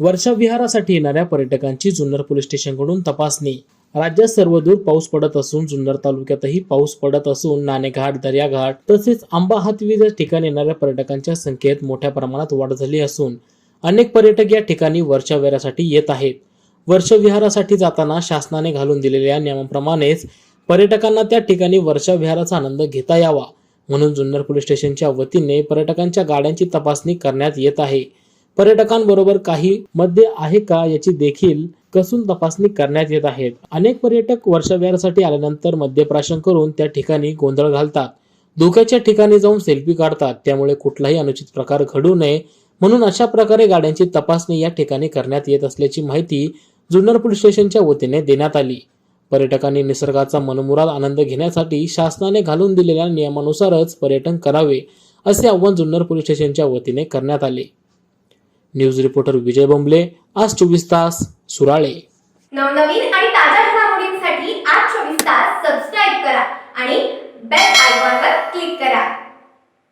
वर्षा विहारासाठी येणाऱ्या पर्यटकांची जुन्नर पोलीस स्टेशनकडून तपासणी. राज्यात सर्वदूर पाऊस पडत असून जुन्नर तालुक्यातही पाऊस पडत असून नाणेघाट दर्याघाट तसेच आंबा हातविज ठिकाणी येणाऱ्या पर्यटकांच्या संख्येत मोठ्या प्रमाणात वाढ झाली असून अनेक पर्यटक या ठिकाणी वर्षा विहारासाठी येत आहेत. वर्षविहारासाठी जाताना शासनाने घालून दिलेल्या नियमाप्रमाणेच पर्यटकांना त्या ठिकाणी वर्षाविहाराचा आनंद घेता यावा म्हणून जुन्नर पोलीस स्टेशनच्या वतीने पर्यटकांच्या गाड्यांची तपासणी करण्यात येत आहे. पर्यटकांबरोबर काही मद्य आहे का याची देखील कसून तपासणी करण्यात येत आहेत अनेक पर्यटक वर्षाव्यासाठी आल्यानंतर मद्यप्राशन करून त्या ठिकाणी गोंधळ घालतात. धोक्याच्या ठिकाणी जाऊन सेल्फी काढतात. त्यामुळे कुठलाही अनुचित प्रकार घडू नये म्हणून अशा प्रकारे गाड्यांची तपासणी या ठिकाणी करण्यात येत असल्याची माहिती जुन्नर पोलीस स्टेशनच्या वतीने देण्यात आली. पर्यटकांनी निसर्गाचा मनमुराद आनंद घेण्यासाठी शासनाने घालून दिलेल्या नियमानुसारच पर्यटन करावे असे आव्हान जुन्नर पोलीस स्टेशनच्या वतीने करण्यात आले. न्यूज रिपोर्टर विजय बोंबले आज चोवीस तास सुराळे. नवनवीन आणि ताज्या घडामोडींसाठी आज चोवीस